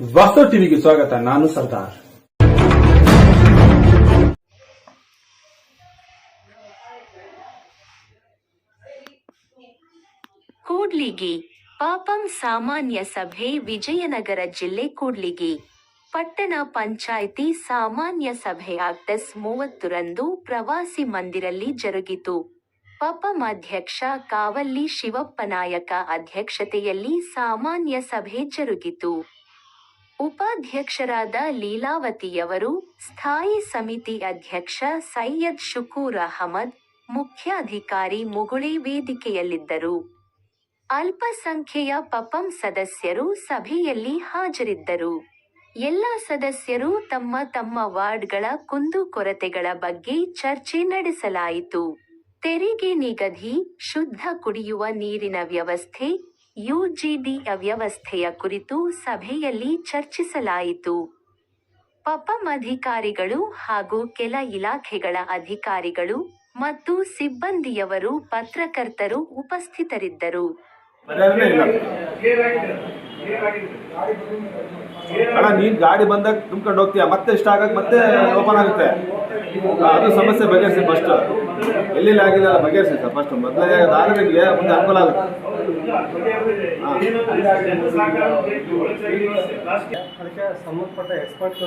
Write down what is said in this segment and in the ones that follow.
ವಾಸ್ತವ್ ಟಿವಿಗೆ ಸ್ವಾಗತ, ನಾನು ಸರ್ದಾರ್. ಕೂಡ್ಲಿಗಿ, ಪಾಪಂ ಸಾಮಾನ್ಯ ಸಭೆ, ವಿಜಯನಗರ ಜಿಲ್ಲೆ ಕೂಡ್ಲಿಗಿ. ಪಟ್ಟಣ ಪಂಚಾಯಿತಿ ಸಾಮಾನ್ಯ ಸಭೆ ಆಗಸ್ಟ್ ಮೂವತ್ತರಂದು ಪ್ರವಾಸಿ ಮಂದಿರಲ್ಲಿ ಜರುಗಿತು. ಪಪಂ ಅಧ್ಯಕ್ಷ ಕಾವಲ್ಲಿ ಶಿವಪ್ಪನಾಯಕ ಅಧ್ಯಕ್ಷತೆಯಲ್ಲಿ ಸಾಮಾನ್ಯ ಸಭೆ ಜರುಗಿತು. ಉಪಾಧ್ಯಕ್ಷರಾದ ಲೀಲಾವತಿಯವರು ಸ್ಥಾಯಿ ಸಮಿತಿ ಅಧ್ಯಕ್ಷ ಸೈಯದ್ ಶುಕೂರ್ ಅಹಮದ್ ಮುಖ್ಯಾಧಿಕಾರಿ ಮುಗುಳಿ ವೇದಿಕೆಯಲ್ಲಿದ್ದರು. ಅಲ್ಪಸಂಖ್ಯೆಯ ಪಪಂ ಸದಸ್ಯರು ಸಭೆಯಲ್ಲಿ ಹಾಜರಿದ್ದರು. ಎಲ್ಲ ಸದಸ್ಯರು ತಮ್ಮ ತಮ್ಮ ವಾರ್ಡ್ಗಳ ಕುಂದುಕೊರತೆಗಳ ಬಗ್ಗೆ ಚರ್ಚೆ ನಡೆಸಲಾಯಿತು. ತೆರಿಗೆ ನಿಗದಿ, ಶುದ್ಧ ಕುಡಿಯುವ ನೀರಿನ ವ್ಯವಸ್ಥೆ ಯುಜಿಡಿ ಅವ್ಯವಸ್ಥೆಯ ಕುರಿತು ಸಭೆಯಲ್ಲಿ ಚರ್ಚಿಸಲಾಯಿತು. ಪಪಂ ಅಧಿಕಾರಿಗಳು ಹಾಗೂ ಕೆಲ ಇಲಾಖೆಗಳ ಅಧಿಕಾರಿಗಳು ಮತ್ತು ಸಿಬ್ಬಂದಿಯವರು ಪತ್ರಕರ್ತರು ಉಪಸ್ಥಿತರಿದ್ದರು. ಅಣ್ಣ, ನೀನ್ ಗಾಡಿ ಬಂದಾಗ ತುಂಬ್ಕೊಂಡು ಹೋಗ್ತೀಯ? ಮತ್ತೆ ಇಷ್ಟ ಆಗಕ್ ಮತ್ತೆ ಓಪನ್ ಆಗುತ್ತೆ. ಅದು ಸಮಸ್ಯೆ ಬಗೆಹರಿಸಿ ಫಸ್ಟ್ ಎಲ್ಲಿಲ್ಲ ಆಗಿಲ್ಲ, ಬಗೆಹರಿಸಿ ಸರ್ ಫಸ್ಟ್ ಮೊದಲೇ ನಾಗರಿಕರಿಗೆ ಮುಂದೆ ಅನುಕೂಲ ಆಗುತ್ತೆ. ಅದಕ್ಕೆ ಸಂಬಂಧಪಟ್ಟ ಎಕ್ಸ್ಪರ್ಟ್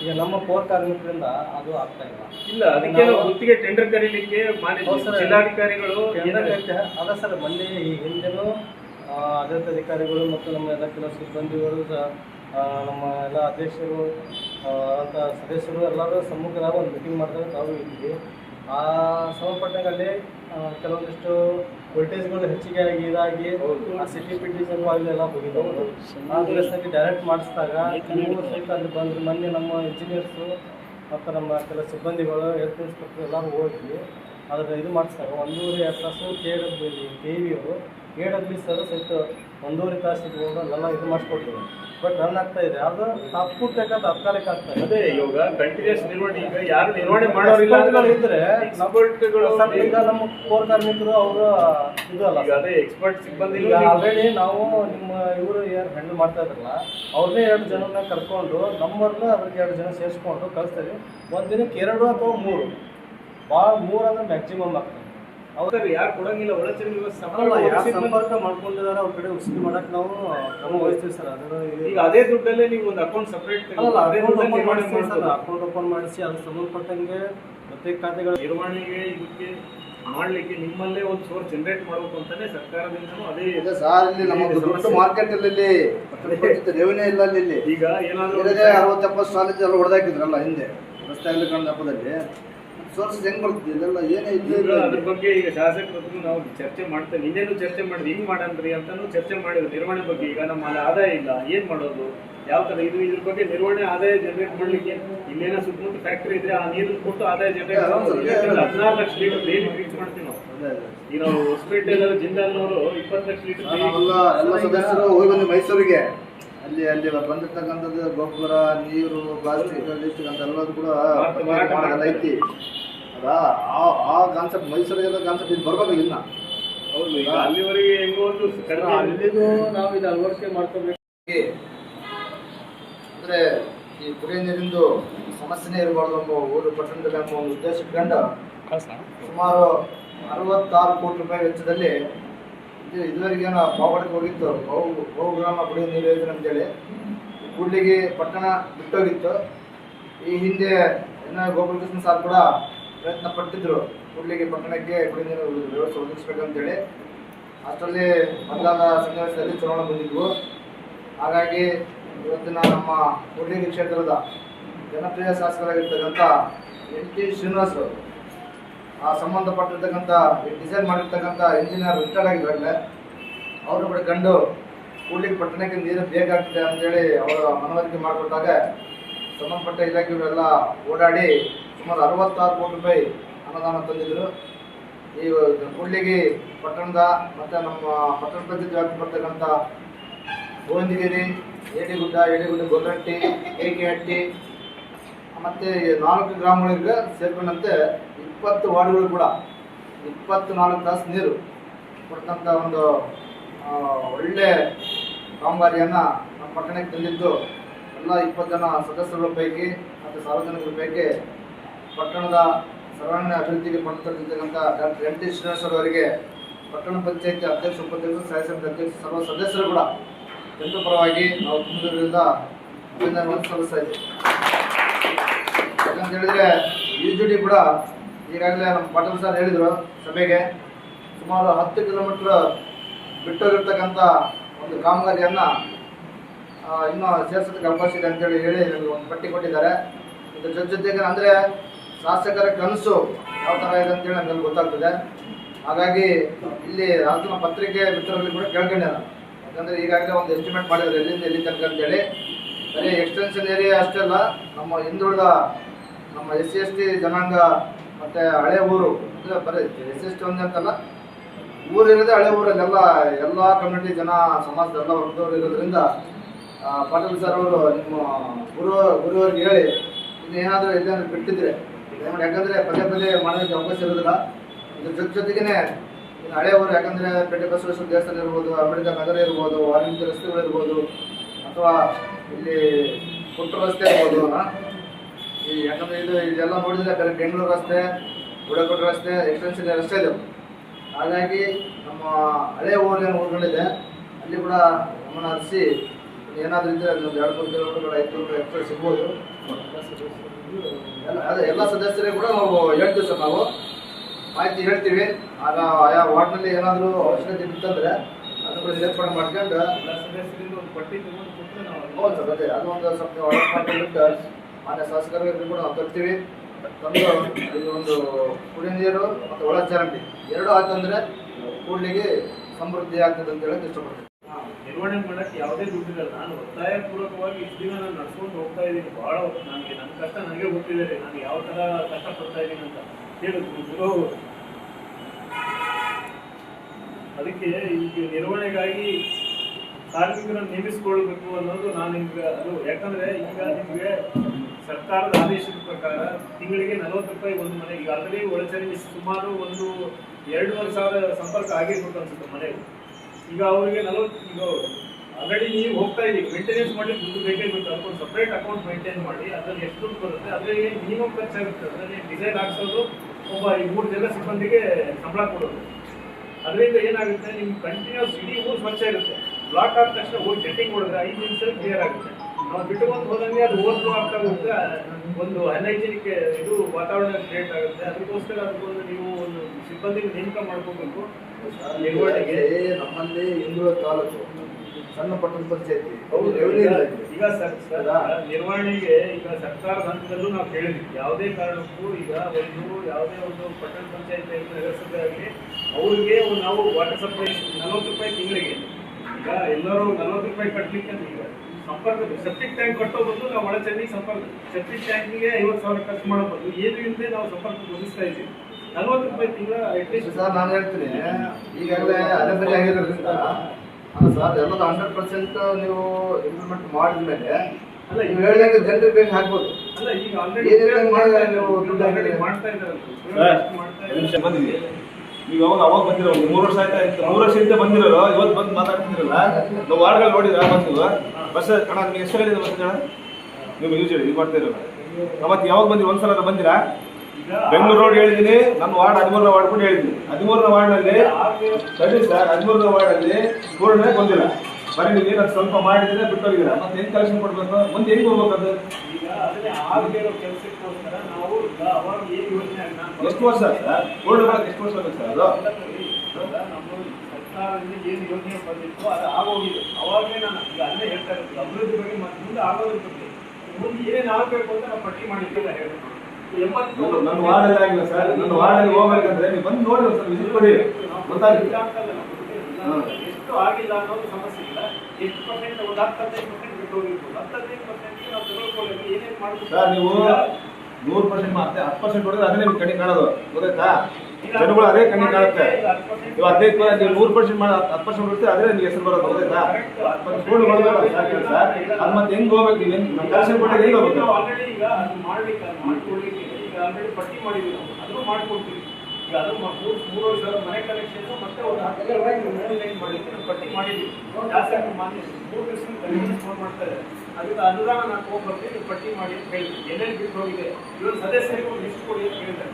ಈಗ ನಮ್ಮ ಪೋರ್ ಕಾರ್ಮಿಕರಿಂದ ಅದು ಆಗ್ತಾ ಇಲ್ಲ. ಇಲ್ಲ ಅದಕ್ಕೆ ನಾವು ಗುತ್ತಿಗೆ ಟೆಂಡರ್ ಕರೀಲಿಕ್ಕೆ. ಜಿಲ್ಲಾಧಿಕಾರಿಗಳು ಅದ ಸರ್ ಮೊನ್ನೆ ಈ ಹಿಂದೆನೂ ಆಡಳಿತ ಅಧಿಕಾರಿಗಳು ಮತ್ತು ನಮ್ಮ ಎಲ್ಲ ಕೆಲವು ಸಿಬ್ಬಂದಿಗಳು ನಮ್ಮ ಎಲ್ಲ ಅಧ್ಯಕ್ಷರು ಅಂತ ಸದಸ್ಯರು ಎಲ್ಲರೂ ಸಮ್ಮುಖದಾಗ ಒಂದು ಮೀಟಿಂಗ್ ಮಾಡಿದಾಗ ತಾವು ಇದ್ವಿ. ಆ ಸಂಬಂಧಪಟ್ಟಂಗೆ ಆ, ಕೆಲವೊಂದಿಷ್ಟು ವೋಲ್ಟೇಜ್ಗಳು ಹೆಚ್ಚಿಗೆ ಆಗಿ ಇದಾಗಿ ಆ ಸಿಟಿ ಪಿಟಿ ಎಲ್ಲ ಹೋಗಿದ್ದವು ಆ ಪ್ಲೇಸ್ನಾಗೆ ಡೈರೆಕ್ಟ್ ಮಾಡಿಸಿದಾಗ ಮೂರು ಸಹಿತ ಅಲ್ಲಿ ಬಂದು ಮೊನ್ನೆ ನಮ್ಮ ಇಂಜಿನಿಯರ್ಸು ಮತ್ತು ನಮ್ಮ ಕೆಲ ಸಿಬ್ಬಂದಿಗಳು ಹೆಲ್ತ್ ಇನ್ಸ್ಪೆಕ್ಟರ್ ಎಲ್ಲರೂ ಹೋಗಿ ಅದರ ಇದು ಮಾಡಿಸಿದಾಗ ಒಂದೂವರೆ ಎರಡು ತಾಸು ಕೆ ದೇವಿಯವರು. ಕೆ ವಿ ಅವರು ಕೆ ಡಬ್ಲ್ಯೂ ಸರ್ ಸಹಿತ ಒಂದೂವರೆ ತಾಸು ಇಟ್ಕೊಂಡು ಎಲ್ಲ ಇದು ಮಾಡಿಸ್ಕೊಡ್ತೀವಿ ಬಟ್ ರನ್ ಆಗ್ತಾ ಇದೆ. ಅದು ತಪ್ಪುಟ್ಟಕ್ಕೆ ತಾತ್ಕಾಲಿಕ ಆಗ್ತಾ ಇದೆ. ಅದೇ ಇವಾಗ ಕಂಟಿನ್ಯೂಸ್ ನಿರ್ವಹಣೆ ಈಗ ಯಾರು ನಿರ್ವಹಣೆ ಮಾಡೋರಿಲ್ಲ ಇದ್ರೆ ಈಗ ನಮ್ಮ ಕೋರ್ ಕಾರ್ಮಿಕರು ಅವರು ಇದು ಅಲ್ಲ. ಅದೇ ಎಕ್ಸ್ಪರ್ಟ್ ಸಿಬ್ಬಂದಿ ಈಗ ಆಲ್ರೆಡಿ ನಾವು. ನಿಮ್ಮ ಇವರು ಯಾರು ಹ್ಯಾಂಡಲ್ ಮಾಡ್ತಾ ಇದ್ರಲ್ಲ ಅವ್ರನ್ನೇ ಎರಡು ಜನನ ಕರ್ಕೊಂಡು ನಮ್ಮವ್ರನ್ನ ಅದಕ್ಕೆ ಎರಡು ಜನ ಸೇರಿಸ್ಕೊಂಡು ಕಳಿಸ್ತೀವಿ. ಒಂದು ದಿನಕ್ಕೆ ಎರಡು ಅಥವಾ ಮೂರು. ಭಾಳ ಮೂರು ಅಂದ್ರೆ ಮ್ಯಾಕ್ಸಿಮಮ್ ಆಗ್ತದೆ. ಯಾರು ಕೊಡಂಗಿಲ್ಲ ಒಳಚರಂಡಿ ವ್ಯವಸ್ಥೆ ಅಲ್ಲ ಯಾರು ಸಂಪರ್ಕ ಮಾಡ್ಕೊಂಡಿದ್ದಾರೆ ಅವ್ರ ಕಡೆ ಉಸಿರು ಮಾಡಕ್ ನಾವು ಕ್ರಮ ವಹಿಸ್ತೀವಿ ಸರ್ ಅದರ ಈಗ ಅದೇ ದುಡ್ಡಲ್ಲೇ ನೀವು ಒಂದು ಅಕೌಂಟ್ ಸಪರೇಟ್ ಅಲ್ಲ ಅದೇ ಓಪನ್ ಮಾಡಿಸ್ತೀವಿ ಸರ್ ಅಕೌಂಟ್ ಓಪನ್ ಮಾಡಿಸಿ ಅದಕ್ಕೆ ಸಂಬಂಧಪಟ್ಟಂಗೆ ಪ್ರತ್ಯೇಕ ಖಾತೆಗಳ ನಿರ್ವಹಣೆಗೆ ಇದಕ್ಕೆ ಮಾಡ್ಲಿಕ್ಕೆ ನಿಮ್ಮಲ್ಲೇ ಒಂದು ಸೋರ್ಸ್ ಜನರೇಟ್ ಮಾಡಬೇಕು ಅಂತಾನೆ ಸರ್ಕಾರದಿಂದ ಅದೇ ಇದೆ ಸರ್ ಇಲ್ಲಿ ನಮ್ಮ ದೊಡ್ಡ ಮಾರ್ಕೆಟ್ ಅಲ್ಲಿ ರೆವಿನ್ಯೂ ಇಲ್ಲ ಅಲ್ಲಿ ಇಲ್ಲಿ. ಈಗ ಏನಾದ್ರು ಇರೋದೇ ಅರವತ್ತು ಎಪ್ಪತ್ತು ಸಾಲಿದ್ದು ಎಲ್ಲ ಹೊಡೆದಾಕಿದ್ರಲ್ಲ ಹಿಂದೆ ರಸ್ತೆ ಕಂಡ ಹಬ್ಬದಲ್ಲಿ ಸೋರ್ಸಸ್ ಹೆಂಗ್ ಬರ್ತದೆ? ಇದೆಲ್ಲ ಏನೇ ಇಲ್ಲ ಅದ್ರ ಬಗ್ಗೆ ಈಗ ಶಾಸಕರ ಹತ್ರ ನಾವು ಚರ್ಚೆ ಮಾಡ್ತೇವೆ. ಇನ್ನೇನು ಚರ್ಚೆ ಮಾಡಿದ್ವಿ ಹಿಂಗ್ ಮಾಡನ್ರಿ ಅಂತಾನು ಚರ್ಚೆ ಮಾಡಿದ್ರು. ನಿರ್ವಹಣೆ ಬಗ್ಗೆ ಈಗ ನಮ್ಮ ಅಲ್ಲಿ ಆದಾಯ ಇಲ್ಲ. ಏನ್ ಮಾಡೋದು? ಯಾವ ತರ ಇದು ಇದ್ರ ಬಗ್ಗೆ ನಿರ್ವಹಣೆ ಆದಾಯ ಜನರೇಟ್ ಮಾಡ್ಲಿಕ್ಕೆ ಇಲ್ಲೇನೋ ಸುತ್ತಮುತ್ತ ಫ್ಯಾಕ್ಟರಿ ಇದ್ರೆ ಆ ನೀರನ್ನು ಕೊಟ್ಟು ಆದಾಯ ಜನರೇಟ್ ಹದಿನಾರು ಲಕ್ಷ ಲೀಟರ್ ಡೈಲಿ ರೀಚ್ ಮಾಡ್ತೀವಿ ನಾವು. ಈಗ ನಾವು ಹೊಸಪೇಟೆ ಜಿಂದಾಲ್ನವರು ಇಪ್ಪತ್ತು ಲಕ್ಷ ಲೀಟರ್ ಎಲ್ಲ ಸದಸ್ಯರು ಹೋಗಿ ಬಂದ್ವಿ ಮೈಸೂರಿಗೆ. ಅಲ್ಲಿ ಅಲ್ಲಿ ಬಂದಿರ್ತಕ್ಕಂಥದ್ದು ಗೊಬ್ಬರ ನೀರು ಪ್ಲಾಸ್ಟಿಕ್ ಲಿಸ್ಟಿಕ್ ಅಂತ ಎಲ್ಲದು ಕೂಡ ಐತಿ. ಆ ಆ ಕಾನ್ಸೆಪ್ಟ್ ಮೈಸೂರಿಗೆ ಕಾನ್ಸೆಪ್ಟ್ ಇದು ಬರ್ಬೇಕು ಇನ್ನ. ಹೌದು ಈಗ ಅಲ್ಲಿವರೆಗೆ ಹೆಂಗೋ ಒಂದು ಕಡಿಮೆ ಅಲ್ಲಿಗೂ ನಾವು ಇದು ಅಳವಡಿಕೆ ಮಾಡ್ಕೋಬೇಕು ಅಂದ್ರೆ ಈ ಕುಡಿಯ ನೀರಿಂದು ಸಮಸ್ಯೆ ಇರಬಾರ್ದು ಒಂದು ಊರು ಪಟ್ಟಣದಲ್ಲಿ ಬ್ಯಾಂಕ್ ಒಂದು ಉದ್ದೇಶ ಇಟ್ಕೊಂಡು ಸುಮಾರು ಅರವತ್ತಾರು ಕೋಟಿ ರೂಪಾಯಿ ವೆಚ್ಚದಲ್ಲಿ ಇದು ಇದುವರೆಗೆ ಏನೋ ಪಾವಗಡಕ್ಕೆ ಹೋಗಿತ್ತು. ಬಹು ಬಹುಗ್ರಾಮ ಕುಡಿಯುವ ನೀರು ಯೋಜನೆ ಅಂತೇಳಿ ಕೂಡ್ಲಿಗೆ ಪಟ್ಟಣ ಬಿಟ್ಟೋಗಿತ್ತು. ಈ ಹಿಂದೆ ಎನ್ ಗೋಪಾಲಕೃಷ್ಣ ಸಾರ್ ಕೂಡ ಪ್ರಯತ್ನ ಪಟ್ಟಿದ್ರು ಕೂಡ್ಲಿಗೆ ಪಟ್ಟಣಕ್ಕೆ ಕುಡಿಯುವ ನೀರು ವ್ಯವಸ್ಥೆ ಒದಗಿಸ್ಬೇಕಂತೇಳಿ ಅಷ್ಟರಲ್ಲಿ ಮೊದಲಾದ ಸನ್ನಿವೇಶದಲ್ಲಿ ಚುನಾವಣೆ ಬಂದಿದ್ವು. ಹಾಗಾಗಿ ಇವತ್ತಿನ ನಮ್ಮ ಕೂಡ್ಲಿಗಿ ಕ್ಷೇತ್ರದ ಜನಪ್ರಿಯ ಶಾಸಕರಾಗಿರ್ತಕ್ಕಂಥ ಎನ್ ಟಿ ಶ್ರೀನಿವಾಸ್ ಆ ಸಂಬಂಧಪಟ್ಟಿರ್ತಕ್ಕಂಥ ಡಿಸೈನ್ ಮಾಡಿರ್ತಕ್ಕಂಥ ಇಂಜಿನಿಯರ್ ರಿಟೈರ್ಡ್ ಆಗಿದ್ದಾಗಲೇ ಅವರು ಕೂಡ ಕಂಡು ಕೂಡ್ಲಿಗೆ ಪಟ್ಟಣಕ್ಕೆ ನೀರು ಬೇಕಾಗ್ತದೆ ಅಂತೇಳಿ ಅವರ ಮನವರಿಕೆ ಮಾಡಿಕೊಟ್ಟಾಗ ಸಂಬಂಧಪಟ್ಟ ಇಲಾಖೆಗಳೆಲ್ಲ ಓಡಾಡಿ ಸುಮಾರು ಅರವತ್ತಾರು ಕೋಟಿ ರೂಪಾಯಿ ಅನುದಾನ ತಂದಿದ್ದರು ಈ ಕೂಡ್ಲಿಗಿ ಪಟ್ಟಣದ ಮತ್ತು ನಮ್ಮ ಪಟ್ಟಣ ಪಂಚಾಯತ್ ವ್ಯಾಪ್ತಿ ಬರ್ತಕ್ಕಂಥ ಗೋವಿಂದಗಿರಿ, ಏಡಿಗುಡ್ಡ ಏಡಿಗುಡ್ಡ ಗೊಲ್ಲಹಟ್ಟಿ ಏಕೆಹಟ್ಟಿ ಮತ್ತು ನಾಲ್ಕು ಗ್ರಾಮಗಳಿಗೆ ಸೇರ್ಕೊಂಡಂತೆ ಇಪ್ಪತ್ತು ವಾರ್ಡ್ಗಳು ಕೂಡ ಇಪ್ಪತ್ತು ನಾಲ್ಕು ತಾಸು ನೀರು ಕೊಡ್ತಂಥ ಒಂದು ಒಳ್ಳೆ ಕಾಮಗಾರಿಯನ್ನು ನಮ್ಮ ಪಟ್ಟಣಕ್ಕೆ ತಂದಿದ್ದು. ಎಲ್ಲ ಇಪ್ಪತ್ತು ಜನ ಸದಸ್ಯರ ಪೈಕಿ ಮತ್ತು ಸಾರ್ವಜನಿಕರ ಪೈಕಿ ಪಟ್ಟಣದ ಸರ್ವಾಂಗೀಣ ಅಭಿವೃದ್ಧಿಗೆ ಕೊಂಡಿರ್ತಕ್ಕಂಥ ಡಾಕ್ಟರ್ ಎಂ ಟಿ ಶ್ರೀನಿವಾಸರು ಅವರಿಗೆ ಪಟ್ಟಣ ಪಂಚಾಯತಿ ಅಧ್ಯಕ್ಷ ಉಪಾಧ್ಯಕ್ಷ ಸ್ಥಾಯಿ ಸಮಿತಿ ಅಧ್ಯಕ್ಷ ಸರ್ವ ಸದಸ್ಯರು ಕೂಡ ಜನರ ಪರವಾಗಿ ನಾವು ತುಂಬಿದ್ರಿಂದ ಅಭಿನಂದನೆ ಸಲ್ಲಿಸ್ತಾ ಇದ್ದೀವಿ. ಯಾಕಂತ ಹೇಳಿದ್ರೆ ಯು ಜಿ ಡಿ ಕೂಡ ಈಗಾಗಲೇ ನಮ್ಮ ಪಾಟೀಲ್ ಸರ್ ಹೇಳಿದರು ಸಭೆಗೆ ಸುಮಾರು ಹತ್ತು ಕಿಲೋಮೀಟರ್ ಬಿಟ್ಟೋಗಿರ್ತಕ್ಕಂಥ ಒಂದು ಕಾಮಗಾರಿಯನ್ನು ಇನ್ನೂ ಸೇರಿಸೋದಕ್ಕೆ ಅವಕಾಶ ಇದೆ ಅಂತೇಳಿ ಹೇಳಿ ಒಂದು ಪಟ್ಟಿ ಕೊಟ್ಟಿದ್ದಾರೆ. ಇದ್ರ ಜೊತೆ ಜೊತೆಗೆ ಅಂದರೆ ಶಾಸಕರ ಕನಸು ಯಾವ ಥರ ಇದೆ ಅಂತೇಳಿ ನನಗೆ ಗೊತ್ತಾಗ್ತದೆ. ಹಾಗಾಗಿ ಇಲ್ಲಿ ರಾಜ್ಯ ಪತ್ರಿಕೆ ಮಿತ್ರರಲ್ಲಿ ಕೂಡ ಕೇಳ್ಕೊಂಡೆ ಯಾಕಂದರೆ ಈಗಾಗಲೇ ಒಂದು ಎಸ್ಟಿಮೇಟ್ ಮಾಡಿದ್ರೆ ಎಲ್ಲಿಂದ ಎಲ್ಲಿ ತನಕ ಅಂತೇಳಿ ಬರೀ ಎಕ್ಸ್ಟೆನ್ಷನ್ ಏರಿಯಾ ಅಷ್ಟೇ ಅಲ್ಲ, ನಮ್ಮ ಹಿಂದುಳಿದ ನಮ್ಮ ಎಸ್ ಸಿ ಎಸ್ ಟಿ ಜನಾಂಗ ಮತ್ತು ಹಳೆ ಊರು, ಅಂದರೆ ಬರೀ ಎಸ್ ಎಸ್ ಟಿ ಒಂದೇ ಅಂತಲ್ಲ ಊರಿರೋದೇ ಹಳೆ ಊರಲ್ಲೆಲ್ಲ ಎಲ್ಲ ಕಮ್ಯುನಿಟಿ ಜನ ಸಮಾಜದೆಲ್ಲ ವರ್ಗದವರು ಇರೋದ್ರಿಂದ ಪಾಟೀಲ್ ಸರ್ ಅವರು ನಿಮ್ಮ ಗುರು ಗುರುವರಿಗೆ ಹೇಳಿ, ಇನ್ನೇನಾದರೂ ಎಲ್ಲಾದರೂ ಬಿಟ್ಟಿದ್ರೆ ಯಾಕಂದರೆ ಪದೇ ಪದೇ ಮಾಡೋದಕ್ಕೆ ಅವಕಾಶ ಇರೋದಿಲ್ಲ. ಇದ್ರ ಜೊತೆ ಜೊತೆಗೇನೆ ಹಳೆಯವರು ಯಾಕಂದರೆ ಪೇಟೆ ಬಸವೇಶ್ವರ ದೇವಸ್ಥಾನ ಇರ್ಬೋದು, ಅಂಬೇಡ್ಕರ್ ನಗರ ಇರ್ಬೋದು, ವಾಲ್ಮೀಕಿ ರಸ್ತೆಗಳು ಇರ್ಬೋದು, ಅಥವಾ ಇಲ್ಲಿ ಪುಟ್ಟ ರಸ್ತೆ ಇರ್ಬೋದು? ಈ ಯಾಕಂದರೆ ಇದು ಇದೆಲ್ಲ ನೋಡಿದ್ರೆ ಬೇರೆ ಬೆಂಗಳೂರು ರಸ್ತೆ ಗುಡಕೋಟೆ ರಸ್ತೆ ಎಕ್ಸ್ಟೆನ್ಷನ್ ರಸ್ತೆ ಇದೆ ಹಾಗಾಗಿ ನಮ್ಮ ಹಳೆ ಊರಿನ ಊರುಗಳಿದೆ. ಅಲ್ಲಿ ಕೂಡ ಗಮನ ಹರಿಸಿ ಏನಾದರೂ ಇದ್ದರೆ ಅದೊಂದು ಎರಡು ಮೂರು ಕಿಲೋಮೀಟರ್ ಐದು ಕಿಲೋಮೀಟರ್ ಎಕ್ಸ್ಟ್ರಾ ಸಿಗ್ಬೋದು. ಅದೇ ಎಲ್ಲ ಸದಸ್ಯರಿಗೆ ಕೂಡ ನಾವು ಹೇಳ್ತೀವಿ ಸರ್ ನಾವು. ಮಾಹಿತಿ ಹೇಳ್ತೀವಿ. ಆಗ ಆಯಾ ವಾರ್ಡ್ನಲ್ಲಿ ಏನಾದರೂ ಅವಶ್ಯಕತೆ ಇತ್ತಂದ್ರೆ ಅದನ್ನು ಕೂಡ ಸೇರ್ಪಡೆ ಮಾಡ್ಕೊಂಡು ಹೌದು ಸರ್ ಅದೇ ಅದು ಒಂದು ಸ್ವಲ್ಪ ಮಾನ್ಯ ಶಾಸಕರಿಗೆ ಕೂಡ ನಾವು ತರ್ತೀವಿ. ತಂದು ಇದು ಒಂದು ಕುಡಿಯ ನೀರು ಮತ್ತು ಒಳ ಚರಂಡಿ ಎರಡು ಆಯ್ತಂದ್ರೆ ಕೂಡ್ಲಿಗೆ ಸಮೃದ್ಧಿ ಆಗ್ತದೆ ಅಂತ ಹೇಳಕ್ಕೆ ಇಷ್ಟಪಡ್ತೀನಿ. ನಿರ್ವಹಣೆ ಮಾಡಕ್ಕೆ ಯಾವುದೇ ದುಡ್ಡಿರಲ್ಲ ನಾನು ಒತ್ತಾಯ ಪೂರ್ವಕವಾಗಿ ಇಷ್ಟು ದಿನ ನಾನು ನಡ್ಸ್ಕೊಂಡು ಹೋಗ್ತಾ ಇದ್ದೀನಿ. ಬಹಳ ನನಗೆ, ನನ್ನ ಕಷ್ಟ ನನಗೆ ಗೊತ್ತಿದೆ ನಾನು ಯಾವ ತರ ಕಷ್ಟ ಪಡ್ತಾ ಇದ್ದೀನಿ ಅಂತ ಹೇಳಿದ್ರು ಅದಕ್ಕೆ ಈಗ ನಿರ್ವಹಣೆಗಾಗಿ ಕಾರ್ಮಿಕರನ್ನು ನೇಮಿಸಿಕೊಳ್ಬೇಕು ಅನ್ನೋದು ನಾನು ನಿಮ್ಗೆ ಅದು ಯಾಕಂದ್ರೆ ಈಗ ನಿಮಗೆ ಸರ್ಕಾರದ ಆದೇಶದ ಪ್ರಕಾರ ತಿಂಗಳಿಗೆ ನಲವತ್ತು ರೂಪಾಯಿ ಒಂದು ಮನೆ, ಈಗ ಆಲ್ರೆಡಿ ಒಳಚರಿ ಸುಮಾರು ಒಂದು ಎರಡೂವರೆ ಸಾವಿರ ಸಂಪರ್ಕ ಆಗಿರ್ಬೇಕು ಅನ್ಸುತ್ತೆ ಮನೆಗೆ ಈಗ ಅವರಿಗೆ ನಲವತ್ತು, ಈಗ ಆಲ್ರೆಡಿ ನೀವು ಹೋಗ್ತಾ ಇದ್ದೀವಿ ಮೇಂಟೆನೆನ್ಸ್ ಮಾಡಿ ದುಡ್ಡು ಬೇಕೇ ಬೇಕು. ಅದಕ್ಕೊಂದು ಸಪ್ರೇಟ್ ಅಕೌಂಟ್ ಮೇಂಟೈನ್ ಮಾಡಿ, ಅದ್ರಲ್ಲಿ ಎಷ್ಟು ದುಡ್ಡು ಬರುತ್ತೆ, ಅದರಲ್ಲಿ ಮಿನಿಮಮ್ ಖರ್ಚಾಗುತ್ತೆ ಅದರಲ್ಲಿ ಡಿಸೈನ್ ಹಾಕ್ಸೋದು ಒಬ್ಬ ಈ ಮೂರು ಜನ ಸಿಬ್ಬಂದಿಗೆ ಸಂಬಳ ಕೊಡೋದು. ಅದರಿಂದ ಏನಾಗುತ್ತೆ, ನಿಮ್ಗೆ ಕಂಟಿನ್ಯೂಸ್ ಇಡೀ ಊರು ಸ್ವಚ್ಛ ಇರುತ್ತೆ. ಬ್ಲಾಕ್ ಆದ ತಕ್ಷಣ ಹೋಗಿ ಸೆಟ್ಟಿಂಗ್ ಹೊಡೆದ್ರೆ ಐದು ನಿಮಿಷದಲ್ಲಿ ಕ್ಲಿಯರ್ ಆಗುತ್ತೆ. ನಾವು ಬಿಟ್ಟುಕೊಂಡು ಹೋದಂಗೆ ಅದು ಓವರ್ಫ್ಲೋ ಆಗ್ತಾ ಹೋಗುತ್ತೆ. ಒಂದು ಅನ್ಹೈಜಿನಿಕ್ ಇದು ವಾತಾವರಣ ಕ್ರಿಯೇಟ್ ಆಗುತ್ತೆ. ಅದಕ್ಕೋಸ್ಕರ ಅದಕ್ಕೊಂದು ನೀವು ಸಿಬ್ಬಂದಿ ನೇಮಕ ಮಾಡ್ಕೋಬೇಕು. ನಿರ್ವಹಣೆಗೆ ನಮ್ಮಲ್ಲಿ ಹಿಂದುಳಿದ ತಾಲೂಕು ಸಣ್ಣ ಪಟ್ಟಣ ಪಂಚಾಯತಿ. ಈಗ ನಿರ್ವಹಣೆಗೆ ಈಗ ಸರ್ಕಾರದ ಹಂತದಲ್ಲೂ ನಾವು ಕೇಳಿದ್ವಿ. ಯಾವುದೇ ಕಾರಣಕ್ಕೂ ಈಗ ಒಂದು ಯಾವುದೇ ಒಂದು ಪಟ್ಟಣ ಪಂಚಾಯತ್ ನಗರಸಭೆ ಆಗಲಿ ಅವ್ರಿಗೆ ನಾವು ವಾಟರ್ ಸಪ್ಲೈ ನಲವತ್ತು ರೂಪಾಯಿ ತಿಂಗಳಿಗೆ. ಈಗ ಎಲ್ಲರೂ ನಲವತ್ತು ರೂಪಾಯಿ ಕಟ್ಟಲಿಕ್ಕೆ ಈಗ ಸಂಪರ್ಕ ಸೆಪ್ಟಿಕ್ ಟ್ಯಾಂಕ್ ಕಟ್ಟೋ ಬದಲು ನಾವು ಒಳಚರಂಡಿ ಸಂಪರ್ಕ ಸೆಪ್ಟಿಕ್ ಟ್ಯಾಂಕ್ಗೆ ಐವತ್ತು ಸಾವಿರ ಖರ್ಚು ಮಾಡೋ ಬದಲು ಏನು ಇಲ್ಲದೆ ನಾವು ಸಂಪರ್ಕ ಹೊಂದಿಸ್ತಾ ಇದ್ದೀವಿ. ನಲವತ್ತು ರೂಪಾಯಿ ತಿಂಗಳ ಅಟ್ಲೀಸ್ಟ್ ಸರ್ ನಾನು ಹೇಳ್ತೀನಿ. ಈಗಾಗಲೇ ಅಲೆಬರಿ ಆಗಿರೋದ್ರಿಂದ ಅಲ್ಲ ಸರ್ ಎಲ್ಲದ ಹಂಡ್ರೆಡ್ ಪರ್ಸೆಂಟ್ ನೀವು ಇಂಪ್ಲಿಮೆಂಟ್ ಮಾಡಿದ ಮೇಲೆ ಅಲ್ಲ ನೀವು ಹೇಳಿದಂಗೆ ಜನರಿಗೆ ಬೇಕು ಹಾಕ್ಬೋದು ಅಲ್ಲ ಈಗ ಆಲ್ರೆಡಿ ಮಾಡ್ತಾ ನೀವು ದುಡ್ಡು ಇದ್ದಾರೆ ಮಾಡ್ತಾ ಇದ್ದಾರೆ. ಬಂದಿದೆ ನೀವು ಅವಾಗ ಅವಾಗ ಬಂದಿರೋ ಮೂರು ವರ್ಷ ಆಯ್ತಾ ಮೂರು ವರ್ಷದಿಂದ ಬಂದಿರೋ ಇವತ್ತು ಬಂದು ಮಾತಾಡ್ತಿದ್ರಲ್ಲ? ನಾವು ವಾರ್ಡ್ಗಳು ನೋಡಿದ್ರೆ ಬಂದು ಬಸ್ ಕಣ ನಿಮ್ಗೆ ಎಷ್ಟು ಹೇಳಿದೆ ಬಸ್ ಕಣ ನೀವು ಯೂಸ್ ಹೇಳಿ ಇದು ಮಾಡ್ತಾ ಇರೋಲ್ಲ ಅವತ್ತು ಯಾವಾಗ ಬಂದಿರಿ? ಒಂದ್ಸಲ ಬಂದಿರಾ? ಬೆಂಗಳೂರು ರೋಡ್ ಹೇಳಿದ್ದೀನಿ ನಮ್ಮ ವಾರ್ಡ್ ಹದಿಮೂರನೇ ವಾರ್ಡ್ ಕೂಡ ಹೇಳಿದ್ದೀನಿ ಹದಿಮೂರನೇ ವಾರ್ಡ್ನಲ್ಲಿ ಸರಿ ಸರ್, ಹದಿಮೂರನೇ ವಾರ್ಡಲ್ಲಿ ಪೂರ್ಣನೇ ಬಂದಿಲ್ಲ. ಬರೀ ನೀವು ಏನಾದ್ರು ಸ್ವಲ್ಪ ಮಾಡಿದ್ರೆ ಬಿಟ್ಟು ಹೋಗಿದ್ದೀರಾ ಮತ್ತೆ ಹೆಂಗ್ ಕಲೆಕ್ಷನ್ ಕೊಡ್ಬೇಕು? ಮುಂದೆ ಹೆಂಗ್ ಹೋಗ್ಬೇಕು ಅದು ಎಷ್ಟು ವರ್ಷ ಸರ್? ಗೋಲ್ಡ್ ಮಾಡಕ್ಕೆ ಎಷ್ಟು ವರ್ಷ ಬೇಕು ಸರ್ ಅದು? ಸರ್ಕಾರದಿಂದ ಏನು ಯೋಜನೆ ಬಂದಿತ್ತು ಅದು ಆಗೋಗಿದೆ ಅವಾಗಲೇ ನಾನು ಈಗ ಅಲ್ಲೇ ಹೇಳ್ತಾ ಇರೋದು, ಅಭಿವೃದ್ಧಿ ಬಗ್ಗೆ ಮತ್ತೆ ಮುಂದೆ ಆಗೋದ್ರ ಬಗ್ಗೆ. ಮುಂದೆ ಏನೇನು ಆಗಬೇಕು ಅಂತ ನಾವು ಪಟ್ಟಿ ಮಾಡಿದ್ದೀವಿ ಹೇಳಿ ಎಂಬತ್ತು ನನ್ನ- ನನ್ನ ವಾರ್ಡಲ್ಲಿ ಆಗಿಲ್ಲ ಸರ್. ನನ್ನ ವಾರ್ಡಲ್ಲಿ ಹೋಗ್ಬೇಕಂದ್ರೆ ನೀವು ಬಂದು ನೋಡಿ ಸರ್ ವಿಸಿಟ್ ಕೊಡಿ. ಗೊತ್ತಾಗುತ್ತೆ. ಎಷ್ಟು ಆಗಿಲ್ಲ ಅನ್ನೋದು ಸಮಸ್ಯೆ ಇಲ್ಲ. ಎಷ್ಟು ಪರ್ಸೆಂಟ್ ಒಂದು ಹತ್ತು ಹದಿನೈದು ಪರ್ಸೆಂಟ್ ಬಿಟ್ಟು ಹೋಗಿರ್ಬೋದು. ನಾವು ತಗೊಳ್ಕೊಳ್ಳೋದು ಏನೇನು ಮಾಡಬೇಕು? ಸರ್ ನೀವು ನೂರು ಪರ್ಸೆಂಟ್ ಮತ್ತೆ ಹತ್ತು ಪರ್ಸೆಂಟ್ ಹೊಡೆದ್ರೆ ಅದೇ ನಿಮ್ಗೆ ಕಣ್ಣಿ ಕಾಣೋದು ಗೊತ್ತಾಯ್ತಾ? ಜನಗಳು ಅದೇ ಕಣ್ಣಿ ಕಾಣುತ್ತೆ. ನೀವು ಹದಿನೈದು ಪರ್ ನೀವು ನೂರು ಪರ್ಸೆಂಟ್ ಮಾಡಿ ಹತ್ತು ಪರ್ಸೆಂಟ್ ಬರುತ್ತೆ ಅದೇ ನಿಮ್ಗೆ ಹೆಸರು ಬರೋದು, ಹೌದಾ? ಮತ್ತೆ ಸುಳ್ಳು ಹೊಡೆದ್ರೆ ಸಾಕಿಲ್ಲ ಸರ್ ಅದು ಮತ್ತೆ ಹೆಂಗ್ ಹೋಗ್ಬೇಕು? ನೀವು ನಮ್ಮ ಕೆಲಸ ಕೊಟ್ಟಾಗ ಹೆಂಗ್ ಹೋಗ್ಬೇಕು? ಅದಕ್ಕೆ ಅನುದಾನ ನಾನು ಹೋಗ್ಬರ್ತೀನಿ ಪಟ್ಟಿ ಮಾಡಿ ಹೇಳಿದ್ವಿ ಎಲ್ಲೆಲ್ಲಿ ಬಿಟ್ಟು ಹೋಗಿದೆ? ಇವಾಗ ಸದಸ್ಯರಿಗೆ ಲಿಸ್ಟ್ ಕೊಡಿ ಅಂತ ಹೇಳಿದ್ದಾರೆ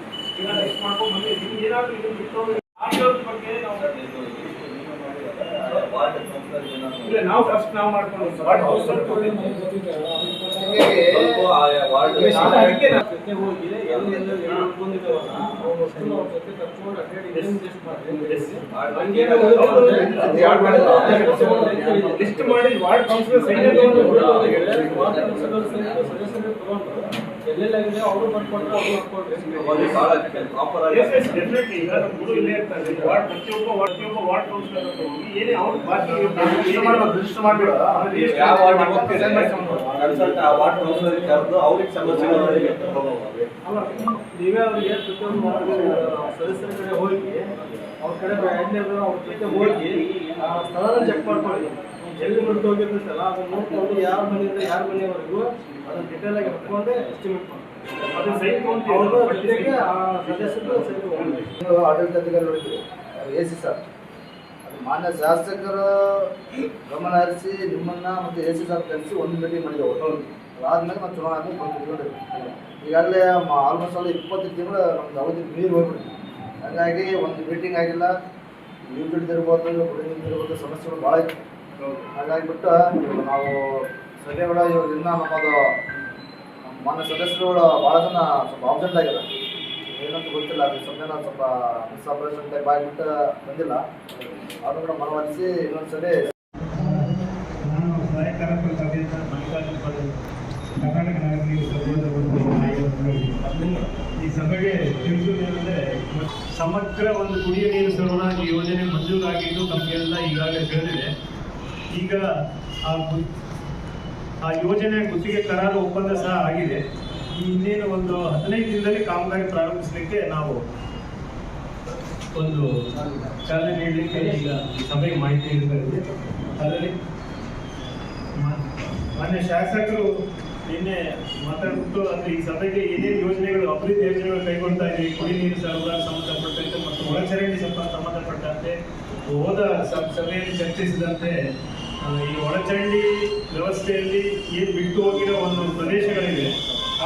ನಾವು ಫಸ್ಟ್ ನಾವು ಮಾಡ್ಕೊಂಡು ವಾರ್ಡ್ ಕೌನ್ಸಿಲರ್ ಅದಕ್ಕೆ ನಾವು ಜೊತೆ ಹೋಗಿ ಎಲ್ಲಿ ಎಲ್ಲೆಲ್ಲಿ ಏನೇನು ಬಂದಿದ್ದಾವಲ್ಲ ಅವಷ್ಟು ನಾವು ಜೊತೆ ಕರ್ಕೊಂಡು ಅಡ್ಡಾಡಿ ಲಿಸ್ಟ್ ಲಿಸ್ಟ್ ಮಾಡಿ ವಾರ್ಡ್ ಕೌನ್ಸಿಲರ್ ಸೈನ್ ಎಲ್ಲೆಲ್ಲಾಗಿದೆ ಅವರು ಬರ್ಕೊಟ್ರೆ ಅವ್ರು ಡೆಫಿನೆಟ್ಲಿ ಈಗ ನಮ್ಮ ಗುರು ಇಲ್ಲೇ ಇರ್ತಾರೆ ವಾರ್ಡ್ ಪ್ರತಿಯೊಬ್ಬ ವಾರ್ಡ್ ಪ್ರತಿಯೊಬ್ಬ ವಾರ್ಡ್ ಕೌನ್ಸಿಲರ್ ಹತ್ರ ಹೋಗಿ ಏನೇ ಅವ್ರು ಬಾಕಿ ರಿಜಿಸ್ಟರ್ ಮಾಡ್ಬಿಡು ಯಾವ ವಾರ್ಡ್ ಕನ್ಸಲ್ಟ್ ಆ ವಾರ್ಡ್ ಕೌನ್ಸಿಲರ್ ಕರೆದು ಅವ್ರಿಗೆ ಸಮಸ್ಯೆಗಳಿಗೆ ಅಲ್ಲ ನೀವೇ ಅವರಿಗೆ ಪ್ರತಿಯೊಂದು ಸದಸ್ಯರ ಕಡೆ ಹೋಗಿ ಅವ್ರ ಕಡೆ ಎಣ್ಣೆಗಳು ಅವ್ರ ಜೊತೆ ಹೋಗಿ ಸ್ಥಳನ ಚೆಕ್ ಮಾಡ್ಕೊಳ್ಳಿ. ಎಲ್ಲಿ ಬಿಟ್ಟು ಹೋಗಿರ್ತೈತಲ್ಲ ಅದನ್ನ ನೋಡ್ಕೊಂಡು ಯಾರ ಮನೆಯಿಂದ ಯಾರ ಮನೆಯವರೆಗೂ ಅದನ್ನ ಡಿಟೇಲ್ ಆಗಿ ಹಾಕೊಂಡೆ ಎಸ್ಟಿಮೇಟ್ ಮಾಡಿ ಅದು ಸೈನ್ ಅವ್ರ ತೊಗೊಂತೀವಿ ಜೊತೆಗೆ ಆ ಸದಸ್ಯರು ಸರಿ ಹೋಗ್ಬೇಕು ನೀವು ಆಡಳಿತಾಧಿಕಾರಿ ನೋಡಿದ್ರು ಎ ಸಿ ಸರ್. ಅದು ಮಾನ್ಯ ಶಾಸಕರ ಗಮನ ಹರಿಸಿ ನಿಮ್ಮನ್ನ ಮತ್ತೆ ಎ ಸಿ ಸರ್ ಕಲಿಸಿ ಒಂದು ಮೀಟಿಂಗ್ ಮಾಡಿದೆವು ಅದಾದ್ಮೇಲೆ ಮತ್ತೆ ಚುನಾವಣೆ ಬಂದು ಈಗಾಗಲೇ ಆಲ್ಮೋಸ್ಟ್ ಅಲ್ಲಿ ಇಪ್ಪತ್ತು ತಿಂಗಳು ನಮ್ದು ಅವಧಿ ನೀರು ಹೋಗ್ಬಿಡ್ತೀವಿ ಹಾಗಾಗಿ ಒಂದು ಮೀಟಿಂಗ್ ಆಗಿಲ್ಲ. ನೀವು ಬಿಡ್ದಿರ್ಬೋದು ನೀರು ಇರ್ಬೋದು ಸಮಸ್ಯೆಗಳು ಭಾಳ ಇತ್ತು. ಹಾಗಾಗಿಬಿಟ್ಟು ನಾವು ಸಭೆಗಳ ಇವರಿಂದ ನಮ್ಮದು ನಮ್ಮ ಮಾನ್ಯ ಸದಸ್ಯರುಗಳು ಭಾಳ ಜನ ಸ್ವಲ್ಪ ಆಬ್ಸೆಂಟ್ ಆಗಿಲ್ಲ ಏನಂತ ಗೊತ್ತಿಲ್ಲ, ಅದು ಜನ ಸ್ವಲ್ಪ ಮಿಸ್ ಆಪರೇಷನ್ ಟೈಪ್ ಆಗಿಬಿಟ್ಟು ಬಂದಿಲ್ಲ. ಅವ್ರನ್ನ ಕೂಡ ಇನ್ನೊಂದ್ಸರಿ ನಾನು ಈ ಸಭೆಗೆ ಸಮಗ್ರ ಒಂದು ಕುಡಿಯುವ ನೀರು ಸರಬರಾಜು ಯೋಜನೆ ಮಂಜೂರಾಗಿದ್ದು ನಮಗೆಲ್ಲ ಈಗಾಗಲೇ ತಿಳಿದಿದೆ. ಈಗ ಆ ಆ ಯೋಜನೆ ಗುತ್ತಿಗೆ ಕರಾರು ಒಪ್ಪಂದ ಸಹ ಆಗಿದೆ. ಈ ಇನ್ನೇನು ಒಂದು ಹದಿನೈದು ದಿನದಲ್ಲಿ ಕಾಮಗಾರಿ ಪ್ರಾರಂಭಿಸಲಿಕ್ಕೆ ನಾವು ಒಂದು ಚಾಲನೆ ನೀಡಲಿಕ್ಕೆ ಈಗ ಸಭೆಗೆ ಮಾಹಿತಿ ನೀಡ್ತಾ ಇದ್ದೀವಿ ಅದರಲ್ಲಿ ಮಾನ್ಯ ಶಾಸಕರು ನಿನ್ನೆ ಮಾತಾಡ್ಬಿಟ್ಟು ಅಂದ್ರೆ ಈ ಸಭೆಗೆ ಏನೇನು ಯೋಜನೆಗಳು, ಅಭಿವೃದ್ಧಿ ಯೋಜನೆಗಳು ಕೈಗೊಳ್ತಾ ಇದೆ, ಕುಡಿ ನೀರು ಸರಬರಾಜು ಸಂಬಂಧಪಟ್ಟಂತೆ ಮತ್ತು ಒಳಚರಂಡಿ ಸಂಬಂಧ ಸಂಬಂಧಪಟ್ಟಂತೆ ಹೋದ ಸಭೆಯಲ್ಲಿ ಚರ್ಚಿಸಿದಂತೆ ಈ ಒಳಚರಂಡಿ ವ್ಯವಸ್ಥೆಯಲ್ಲಿ ಏನು ಬಿಟ್ಟು ಹೋಗಿರೋ ಒಂದು ಪ್ರದೇಶಗಳಿವೆ.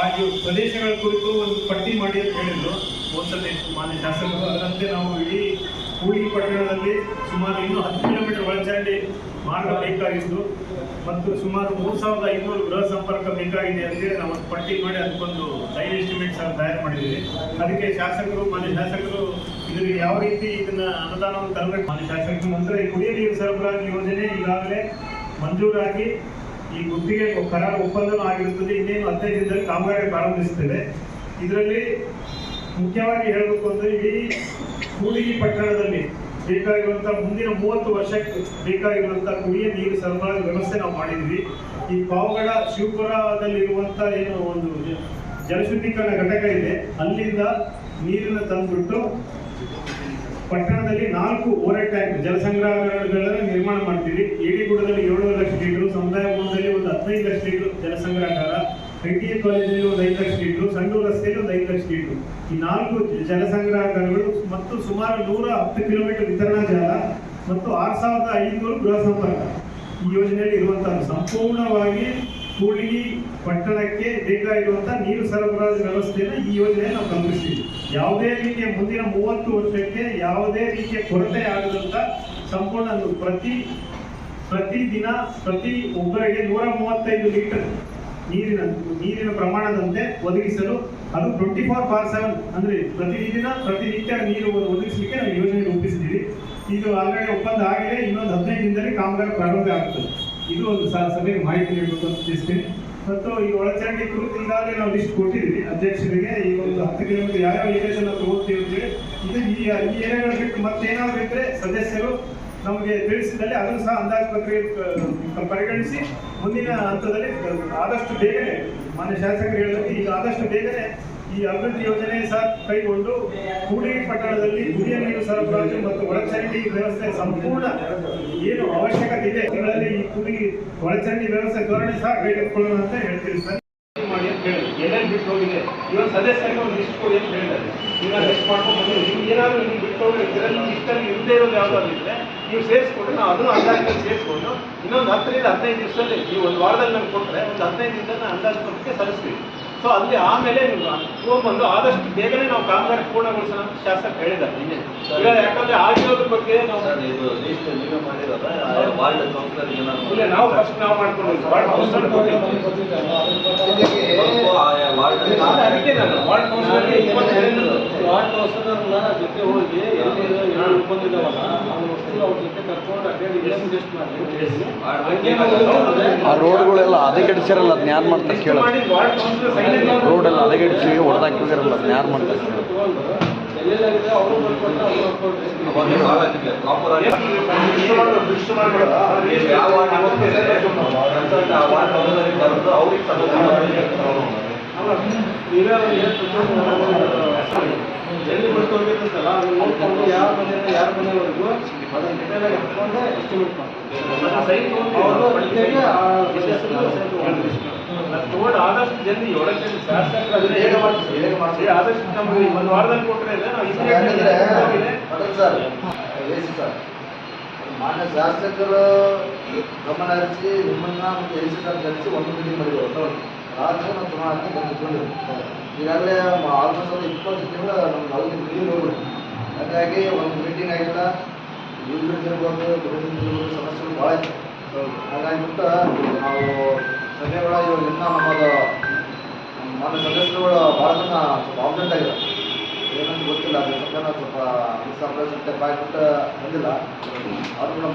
ಆ ಪ್ರದೇಶಗಳ ಕುರಿತು ಒಂದು ಪಟ್ಟಿ ಮಾಡಿ ಅಂತ ಹೇಳಿದ್ರು. ಒಂದ್ಸತಿ ಮಾನ್ಯ ಶಾಸಕರು, ಅದರಂತೆ ನಾವು ಇಡೀ ಕೂಡಿ ಪಟ್ಟಣದಲ್ಲಿ ಸುಮಾರು ಇನ್ನೂ ಹತ್ತು ಕಿಲೋಮೀಟರ್ ಒಳಚರಂಡಿ ಮಾರ್ಗ ಬೇಕಾಗಿದ್ದು ಮತ್ತು ಸುಮಾರು ಮೂರು ಸಾವಿರದ ಐನೂರು ಗೃಹ ಸಂಪರ್ಕ ಬೇಕಾಗಿದೆ ಅಂತೇಳಿ ನಾವು ಪಟ್ಟಿ ಮಾಡಿ ಅದಕ್ಕೊಂದು ಲೈನ್ ಎಸ್ಟಿಮೇಟ್ ಸಹ ತಯಾರು ಮಾಡಿದ್ದೀವಿ ಅದಕ್ಕೆ ಶಾಸಕರು ಮಾನ್ಯ ಶಾಸಕರು ಇದರಿಗೆ ಯಾವ ರೀತಿ ಇದನ್ನ ಅನುದಾನವನ್ನು ತರಬೇಕು? ಮಾನ್ಯ ಶಾಸಕರು ಈ ಕುಡಿಯ ನೀರು ಸರಬರಾಜು ಯೋಜನೆ ಈಗಾಗಲೇ ಮಂಜೂರಾಗಿ ಈ ಗುತ್ತಿಗೆ ಕರಾರು ಒಪ್ಪಂದನೂ ಆಗಿರುತ್ತದೆ. ಇನ್ನೇನು ಹದಿನೈದು ದಿನದಲ್ಲಿ ಕಾಮಗಾರಿ ಪ್ರಾರಂಭಿಸುತ್ತೇವೆ. ಇದರಲ್ಲಿ ಮುಖ್ಯವಾಗಿ ಹೇಳಬೇಕು ಅಂದರೆ ಇಡೀ ಕೂಡಿಗೆ ಪಟ್ಟಣದಲ್ಲಿ ಬೇಕಾಗಿರುವಂಥ ಮುಂದಿನ ಮೂವತ್ತು ವರ್ಷಕ್ಕೆ ಬೇಕಾಗಿರುವಂಥ ಕುಡಿಯ ನೀರು ಸರಬರಾಜು ವ್ಯವಸ್ಥೆ ನಾವು ಮಾಡಿದ್ವಿ. ಈ ಪಾವಗಡ ಶಿವಪುರದಲ್ಲಿರುವಂಥ ಏನು ಒಂದು ಜಲಶುದ್ಧೀಕರಣ ಘಟಕ ಇದೆ. ಅಲ್ಲಿಂದ ನೀರನ್ನು ತಂದುಬಿಟ್ಟು ಪಟ್ಟಣದಲ್ಲಿ ನಾಲ್ಕು ಓವರ್ ಟ್ಯಾಂಕ್ ಜಲಸಂಗ್ರಹಗಳನ್ನು ನಿರ್ಮಾಣ ಮಾಡ್ತೀವಿ. ಏಡಿಗೂಡದಲ್ಲಿ ಏಳುವರೆ ಲಕ್ಷ ಲೀಟರ್, ಸಮುದಾಯ ಭವನದಲ್ಲಿ ಒಂದು ಹದಿನೈದು ಲಕ್ಷ ಲೀಟರ್ ಜಲಸಂಗ್ರಹಕಾರ ಐಟಿಐ ಕಾಲೇಜಲ್ಲಿ ಒಂದು ಐದು ಲಕ್ಷ ಲೀಟರ್ ಸಂಡೂರು ರಸ್ತೆಯಲ್ಲಿ ಒಂದು ಐದು ಲಕ್ಷ ಲೀಟರ್ ಈ ನಾಲ್ಕು ಜಲಸಂಗ್ರಹಗಳು ಮತ್ತು ಸುಮಾರು ನೂರ ಹತ್ತು ಕಿಲೋಮೀಟರ್ ವಿತರಣಾ ಜಾಲ ಮತ್ತು ಆರು ಸಾವಿರದ ಐನೂರು ಗೃಹ ಸಂಪರ್ಕ ಈ ಯೋಜನೆಯಲ್ಲಿ ಇರುವಂತಹ ಸಂಪೂರ್ಣವಾಗಿ ಕೂಡಿಗಿ ಪಟ್ಟಣಕ್ಕೆ ಬೇಕಾಗಿರುವಂತಹ ನೀರು ಸರಬರಾಜು ವ್ಯವಸ್ಥೆಯನ್ನು ಈ ಯೋಜನೆ ನಾವು ಕಲ್ಪಿಸ್ತೀವಿ. ಯಾವುದೇ ರೀತಿಯ ಮುಂದಿನ ಮೂವತ್ತು ವರ್ಷಕ್ಕೆ ಯಾವುದೇ ರೀತಿಯ ಕೊರತೆ ಆಗದಂತ ಸಂಪೂರ್ಣ ಪ್ರತಿ ಪ್ರತಿ ದಿನ ಪ್ರತಿ ಒಬ್ಬರಿಗೆ ನೂರ ಮೂವತ್ತೈದು ಲೀಟರ್ ನೀರಿನ ನೀರಿನ ಪ್ರಮಾಣದಂತೆ ಒದಗಿಸಲು ಅದು ಟ್ವೆಂಟಿ ಫೋರ್ ಬಾರ್ ಸೆವೆನ್ ಅಂದ್ರೆ ಪ್ರತಿದಿನ ಪ್ರತಿನಿತ್ಯ ನೀರು ಒದಗಿಸಲಿಕ್ಕೆ ನಾವು ಯೋಜನೆ ರೂಪಿಸಿದ್ದೀವಿ. ಇದು ಆಲ್ರೆಡಿ ಒಪ್ಪಂದ ಆಗಿದೆ, ಇನ್ನೊಂದು ಹದಿನೈದು ದಿನದಲ್ಲಿ ಕಾಮಗಾರಿ ಪ್ರಾರಂಭ ಆಗ್ತದೆ. ಇದು ಒಂದು ಸಭೆಗೆ ಮಾಹಿತಿ ನೀಡಬೇಕು ಅಂತ ತಿಳಿಸ್ತೀನಿ ಮತ್ತು ಈ ಒಳಚರಂಡಿ ಕುರಿತು ಈಗಾಗಲೇ ನಾವು ಲಿಸ್ಟ್ ಕೊಟ್ಟಿದ್ದೀವಿ ಅಧ್ಯಕ್ಷರಿಗೆ. ಈ ಒಂದು ಹತ್ತು ಕಿಲೋಮೀಟರ್ ಯಾವ್ಯಾವ ಏರಿಯಾದಲ್ಲಿ ತಗೋತೀವಿ ಅಂತೇಳಿ. ಇದು ಈ ಏರಿಯಾಗಳು ಬಿಟ್ಟು ಮತ್ತೇನಾದ್ರು ಇದ್ರೆ ಸದಸ್ಯರು ನಮಗೆ ತಿಳಿಸಿದಲ್ಲಿ ಅದನ್ನು ಸಹ ಅಂದಾಜು ಪರಿಗಣಿಸಿ ಮುಂದಿನ ಹಂತದಲ್ಲಿ ಆದಷ್ಟು ಬೇಗನೆ, ಮಾನ್ಯ ಶಾಸಕರು ಹೇಳಿದಂತೆ ಈಗ ಆದಷ್ಟು ಬೇಗನೆ ಈ ಅಭಿವೃದ್ಧಿ ಯೋಜನೆ ಸಹ ಕೈಗೊಂಡು ಕೂಡಿ ಪಟ್ಟಣದಲ್ಲಿ ಕುಡಿಯ ನೀರು ಸರಬರಾಜು ಮತ್ತು ಒಳಚರಂಡಿ ವ್ಯವಸ್ಥೆ ಸಂಪೂರ್ಣ ಏನು ಅವಶ್ಯಕತೆ ಇದೆ ಇದರಲ್ಲಿ ಈ ಕುಡಿ ಒಳಚರಂಡಿ ವ್ಯವಸ್ಥೆ ಧೋರಣೆ ಸಹ ಕೈಗೆತ್ತಿಕೊಳ್ಳೋಣ ಅಂತ ಹೇಳ್ತೀವಿ ಸರ್. ಮಾಡಿ ಅಂತ ಎಲ್ಲೆಲ್ಲಿ ಬಿಟ್ಟು ಹೋಗಿದೆ ಇವಾಗ ಸದಸ್ಯರಿಗೆ ಒಂದು ಲಿಸ್ಟ್ ಕೊಡಿ ಅಂತ ಹೇಳಿದ್ದಾರೆ. ಈಗ ಲಿಸ್ಟ್ ಮಾಡ್ಕೊಂಡು ನಿಮ್ಗೆ ಏನಾದರೂ ನಿಮ್ಗೆ ಬಿಟ್ಟು ಹೋಗಿರ್ತೀರ ಲಿಸ್ಟಲ್ಲಿ ಇಲ್ಲದೆ ಇರೋದು ನೀವು ಸೇರಿಸ್ಕೊಂಡು ನಾವು ಅದನ್ನು ಅಂದಾಜು ಸೇರಿಸ್ಕೊಂಡು ಇನ್ನೊಂದು ಹತ್ತರಿಂದ ಹದಿನೈದು ದಿವಸದಲ್ಲಿ ನೀವು ಒಂದು ವಾರದಲ್ಲಿ ನಮ್ಗೆ ಕೊಟ್ಟರೆ ಒಂದು ಹದಿನೈದು ದಿವಸದಲ್ಲಿ ನಾವು ಅಂದಾಜು ಪತ್ರಕ್ಕೆ ಸಲ್ಲಿಸ್ತೀವಿ. ಸೊ ಅಲ್ಲಿ ಆಮೇಲೆ ನೀವು ಹೋಗ್ಬಂದು ಆದಷ್ಟು ಬೇಗನೆ ನಾವು ಕಾಮಗಾರಿ ಪೂರ್ಣಗೊಳಿಸೋಣ ಅಂತ ಶಾಸಕ ಹೇಳಿದ್ದಾರೆ ನಿನ್ನೆ. ಈಗ ಯಾಕಂದ್ರೆ ಆಗಿರೋದ್ರ ಬಗ್ಗೆ ನಾವು ನೀವೇ ಮಾಡಿರೋದ? ವಾರ್ಡ್ ಕೌನ್ಸಿಲರ್ ಇಲ್ಲ ನಾವು ಫಸ್ಟ್ ನಾವು ಮಾಡ್ಕೊಂಡು ಕೌನ್ಸಿಲರ್ ಅದಕ್ಕೆ ನಾನು ವಾರ್ಡ್ ಕೌನ್ಸಿಲರ್ನ ಜೊತೆ ಹೋಗಿ ಎಲ್ಲಿ ಬಂದಿದ್ದಾವಲ್ಲ ಆ ರೋಡ್ಗಳೆಲ್ಲ ಹದಗೆಡಿಸಿರಲ್ಲ ಅದನ್ನ ಯಾರು ಮಾಡ್ತಾರೆ ಕೇಳೋ ಮಾಡಿ ವಾರ್ಡ್ ಕೌನ್ಸಿಲರ್ ಸೈನ್ ರೋಡ್ ಎಲ್ಲ ಹದಗೆಡಿಸಿ ಹೊಡೆದಾಕಿರಲ್ಲ ಅದನ್ನ ಯಾರು ಮಾಡ್ತಾರೆ ಅವ್ರಿಗೆ ಬಿಟ್ಟು ಹೋಗಿರ್ತಲ್ಲ ಅದನ್ನ ನೋಡ್ಕೊಂಡು ಯಾರು ಬಂದಿರೋ ಯಾರು ಬಂದಿರೋವರೆಗೂ ಅದನ್ನ ಡಿಟೇಲಾಗಿ ಹಾಕೊಂಡು ಎಸ್ಟಿಮೇಟ್ ಮಾಡಿ ಅವರು ಜೊತೆಗೆ ಆ ಸದಸ್ಯರು ಸಹಿತ ಹೋಗ್ತಾರೆ. ತಗೊಂಡು ಆದಷ್ಟು ಜಲ್ದಿ ಒಳಗೆ ಬೇಗ ಮಾಡ್ತೀವಿ, ಬೇಗ ಮಾಡ್ತೀವಿ. ಆದಷ್ಟು ನಮಗೆ ಒಂದು ವಾರದಲ್ಲಿ ಕೊಟ್ಟರೆ ನಾವು ಸರ್ ಸರ್. ಮಾನ್ಯ ಶಾಸಕರು ಗಮನ ಹರಿಸಿ ನಿಮ್ಮನ್ನ ಮತ್ತು ಎಸಿ ಸರ್ ಕರೆಸಿ ಒಂದು ಮೀಟಿಂಗ್ ಮಾಡಿದ್ರು ರಾಜ್ಯ ಮತ್ತು ಮಾಡಿ ಬಂದಿದ್ದರು. ಈಗಾಗಲೇ ಆಲ್ಮೋಸ್ಟ್ ಒಂದು ಇಪ್ಪತ್ತು ತಿಂಗಳು ನಮ್ಗೆ ಅವ್ರಿಗೆ ಹೋಗ್ಬಿಟ್ಟು ಹಾಗಾಗಿ ಒಂದು ಮೀಟಿಂಗ್ ಆಗಿಲ್ಲ. ಯೂಸ್ ಇರ್ಬೋದು ಸಮಸ್ಯೆ ಸಮಸ್ಯೆಗಳು ಭಾಳ ಇತ್ತು. ಹಾಗಾಗಿಬಿಟ್ಟು ನಾವು ಸಭೆಗಳ ಇವಾಗ ಇನ್ನೂ ನಮ್ಮದು, ನಮ್ಮ ಸದಸ್ಯರುಗಳು ಭಾಳ ಜನ ಸ್ವಲ್ಪ ಆಬ್ಸೆಂಟ್ ಆಗಿದ್ದಾರೆ. ಏನಂತ ಗೊತ್ತಿಲ್ಲ, ಅದ್ರ ಸಂಬಂಧ ಸ್ವಲ್ಪ ಮಿಸ್ಆಪರೇಷನ್ ಟೈಪ್ ಆಗಿಬಿಟ್ಟು ಬಂದಿಲ್ಲ. ಅವ್ರು ಕೂಡ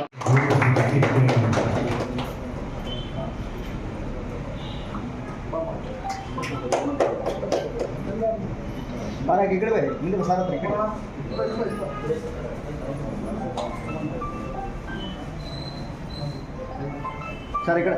ಈ ಕಡೆ ಬನ್ನಿ ಹಿಂದೆ ಸಾಲ ಹತ್ರ ಈ ಕಡೆ ಸರ್ ಈ ಕಡೆ